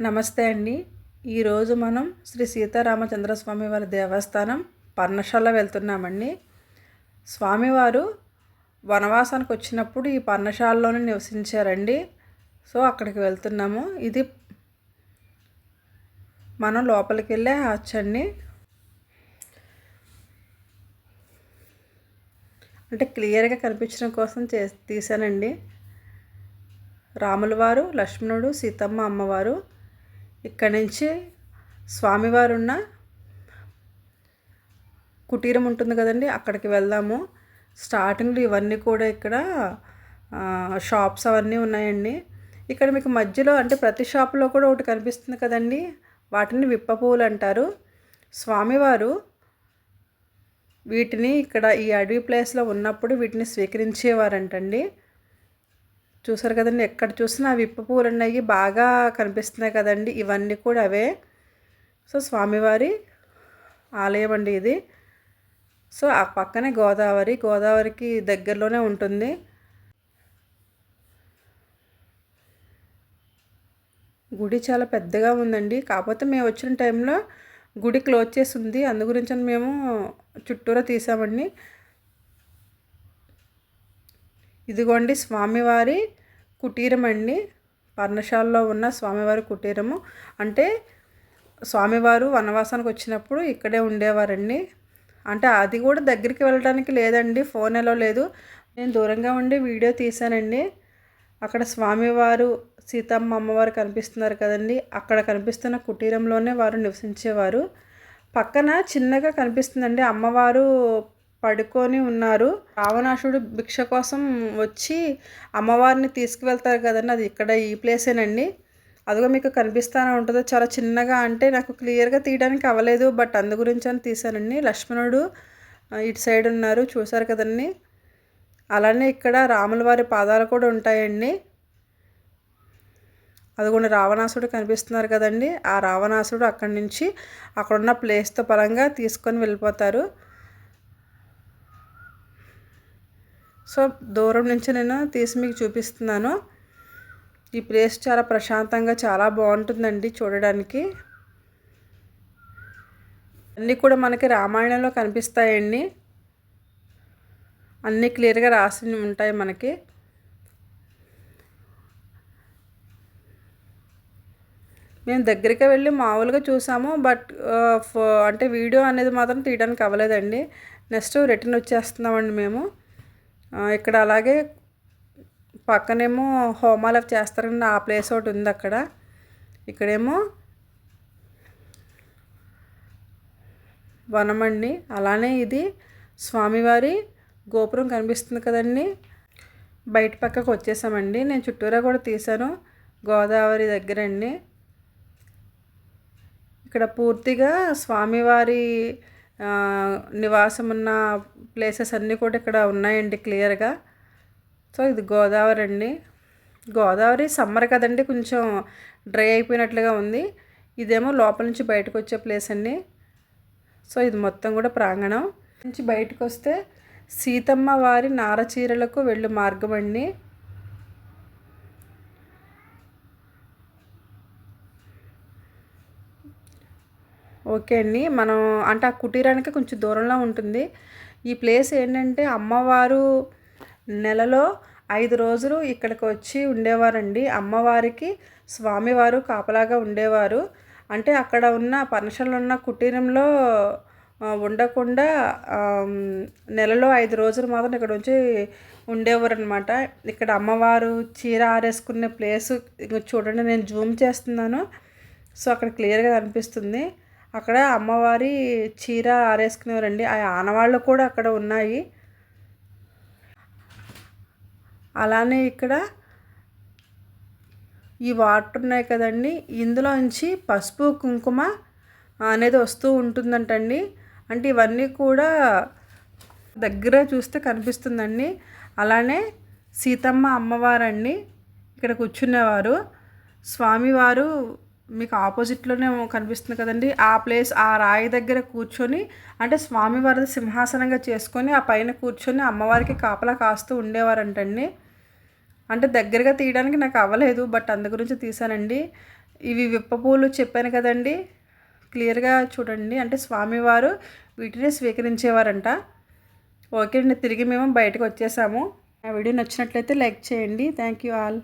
నమస్తే అండి. ఈరోజు మనం శ్రీ సీతారామచంద్ర స్వామి వారి దేవస్థానం పర్ణశాల వెళ్తున్నామండి. స్వామివారు వనవాసానికి వచ్చినప్పుడు ఈ పర్ణశాలలోనే నివసించారండి. సో అక్కడికి వెళ్తున్నాము. ఇది మనం లోపలికి వెళ్ళే అండి. అంటే క్లియర్గా కనిపించడం కోసం చే తీశానండి. రాములవారు లక్ష్మణుడు సీతమ్మ అమ్మవారు ఇక్కడ నుంచి స్వామివారు ఉన్న కుటీరం ఉంటుంది కదండి అక్కడికి వెళ్దాము. స్టార్టింగ్లో ఇవన్నీ కూడా ఇక్కడ షాప్స్ అవన్నీ ఉన్నాయండి. ఇక్కడ మీకు మధ్యలో అంటే ప్రతి షాప్లో కూడా ఒకటి కనిపిస్తుంది కదండి వాటిని విప్ప పువ్వులు అంటారు. స్వామివారు వీటిని ఇక్కడ ఈ అడవి ప్లేస్లో ఉన్నప్పుడు వీటిని స్వీకరించేవారంటండి. చూసారు కదండి ఎక్కడ చూసినా విప్ప పూలు ఉన్నాయి బాగా కనిపిస్తున్నాయి కదండి. ఇవన్నీ కూడా అవే. సో స్వామివారి ఆలయం అండి ఇది. సో ఆ పక్కనే గోదావరి గోదావరికి దగ్గరలోనే ఉంటుంది. గుడి చాలా పెద్దగా ఉందండి. కాకపోతే మేము వచ్చిన టైంలో గుడి క్లోజ్ చేసి ఉంది. అందు గురించి మేము చుట్టూరా తీసామండి. ఇదిగోండి స్వామివారి కుటీరం అండి. పర్ణశాలలో ఉన్న స్వామివారి కుటీరము. అంటే స్వామివారు వనవాసానికి వచ్చినప్పుడు ఇక్కడే ఉండేవారండి. అంటే అది కూడా దగ్గరికి వెళ్ళడానికి లేదండి. ఫోన్ ఎలా లేదు. నేను దూరంగా ఉండి వీడియో తీశానండి. అక్కడ స్వామివారు సీతమ్మ అమ్మవారు కనిపిస్తున్నారు కదండి. అక్కడ కనిపిస్తున్న కుటీరంలోనే వారు నివసించేవారు. పక్కన చిన్నగా కనిపిస్తుందండి. అమ్మవారు పడుకొని ఉన్నారు. రావణాసుడు భిక్ష కోసం వచ్చి అమ్మవారిని తీసుకువెళ్తారు కదండి. అది ఇక్కడ ఈ ప్లేసేనండి అదిగో మీకు కనిపిస్తానే ఉంటుంది. చాలా చిన్నగా అంటే నాకు క్లియర్గా తీయడానికి అవ్వలేదు. బట్ అందు గురించి అని తీశానండి. లక్ష్మణుడు ఇటు సైడ్ ఉన్నారు. చూశారు కదండి. అలానే ఇక్కడ రాముల వారి పాదాలు కూడా ఉంటాయండి. అదిగోండి రావణాసుడు కనిపిస్తున్నారు కదండి. ఆ రావణాసుడు అక్కడి నుంచి అక్కడున్న ప్లేస్తో పరంగా తీసుకొని వెళ్ళిపోతారు. సో దూరం నుంచి నేను తీసి మీకు చూపిస్తున్నాను. ఈ ప్లేస్ చాలా ప్రశాంతంగా చాలా బాగుంటుందండి చూడడానికి. అన్నీ కూడా మనకి రామాయణంలో కనిపిస్తాయండి. అన్నీ క్లియర్గా రాసి ఉంటాయి మనకి. మేము దగ్గరికి వెళ్ళి మామూలుగా చూసాము బట్ అంటే వీడియో అనేది మాత్రం తీయడానికి అవ్వలేదండి. నెక్స్ట్ రిటర్న్ వచ్చేస్తున్నామండి మేము. ఇక్కడ అలాగే పక్కనేమో హోమాలు అవి చేస్తారండి ఆ ప్లేస్ ఒకటి ఉంది అక్కడ. ఇక్కడేమో వనమండి. అలానే ఇది స్వామివారి గోపురం కనిపిస్తుంది కదండి. బయట పక్కకు వచ్చేసామండి. నేను చుట్టూరా కూడా తీశాను. గోదావరి దగ్గర అండి ఇక్కడ పూర్తిగా స్వామివారి నివాసం ఉన్న ప్లేసెస్ అన్నీ కూడా ఇక్కడ ఉన్నాయండి క్లియర్గా సో ఇది గోదావరి అండి. గోదావరి సమ్మర్ కదండి కొంచెం డ్రై అయిపోయినట్లుగా ఉంది. ఇదేమో లోపల నుంచి బయటకు వచ్చే ప్లేస్ అండి. సో ఇది మొత్తం కూడా ప్రాంగణం. నుంచి బయటకు వస్తే సీతమ్మ వారి నారచీరలకు వెళ్ళు మార్గం అండి. ఓకే అండి. మనం అంటే ఆ కుటీరానికి కొంచెం దూరంలో ఉంటుంది. ఈ ప్లేస్ ఏంటంటే అమ్మవారు నెలలో ఐదు రోజులు ఇక్కడికి వచ్చి ఉండేవారండి. అమ్మవారికి స్వామివారు కాపలాగా ఉండేవారు. అంటే అక్కడ ఉన్న పర్ణశాలలో ఉన్న కుటీరంలో ఉండకుండా నెలలో ఐదు రోజులు మాత్రం ఇక్కడ నుంచి ఉండేవారు అనమాట ఇక్కడ అమ్మవారు చీర ఆరేసుకునే ప్లేస్ చూడండి నేను జూమ్ చేస్తున్నాను. సో అక్కడ క్లియర్గా కనిపిస్తుంది. అక్కడ అమ్మవారి చీర ఆరేసుకునేవారండి. ఆ ఆనవాళ్ళు కూడా అక్కడ ఉన్నాయి. అలానే ఇక్కడ ఈ వాటర్ ఉన్నాయి కదండి. ఇందులోంచి పసుపు కుంకుమ అనేది వస్తూ ఉంటుందంటండి. అంటే ఇవన్నీ కూడా దగ్గర చూస్తే కనిపిస్తుందండి. అలానే సీతమ్మ అమ్మవారండి. ఇక్కడ కూర్చునేవారు. స్వామివారు మీకు ఆపోజిట్లోనే కనిపిస్తుంది కదండి. ఆ ప్లేస్ ఆ రాయి దగ్గర కూర్చొని అంటే స్వామివారి సింహాసనంగా చేసుకొని ఆ పైన కూర్చొని అమ్మవారికి కాపలా కాస్తూ ఉండేవారంటండి. అంటే దగ్గరగా తీయడానికి నాకు అవ్వలేదు బట్ అందు గురించి తీసానండి ఇవి విప్పపూలు చెప్పాను కదండి. క్లియర్గా చూడండి. అంటే స్వామివారు వీటిని స్వీకరించేవారంట. ఓకే అండి తిరిగి మేము బయటకు వచ్చేసాము. ఆ వీడియో నచ్చినట్లయితే లైక్ చేయండి. Thank you all.